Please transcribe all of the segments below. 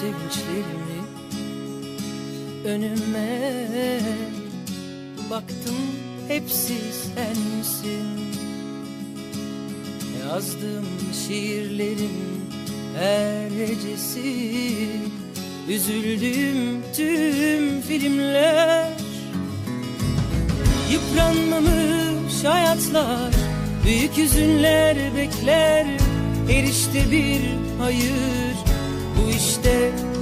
sevinçlerimi Önüme baktım hepsi sensin. Yazdığım şiirlerin her hecesi. Üzüldüğüm tüm filmler. Yıpranmamış hayatlar Büyük hüzünler bekler. Her işte bir hayır Bu işte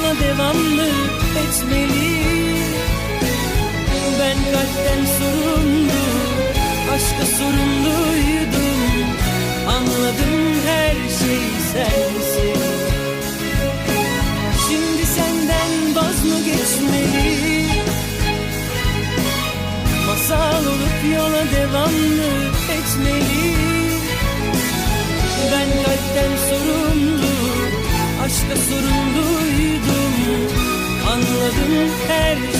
olup yola devam mı etmeli. Ben kalpten sorumlu Aşka sorumluydum. Anladım her şey sensin. Şimdi senden vaz mı geçmeli? Masal olup yola devam mı etmeli her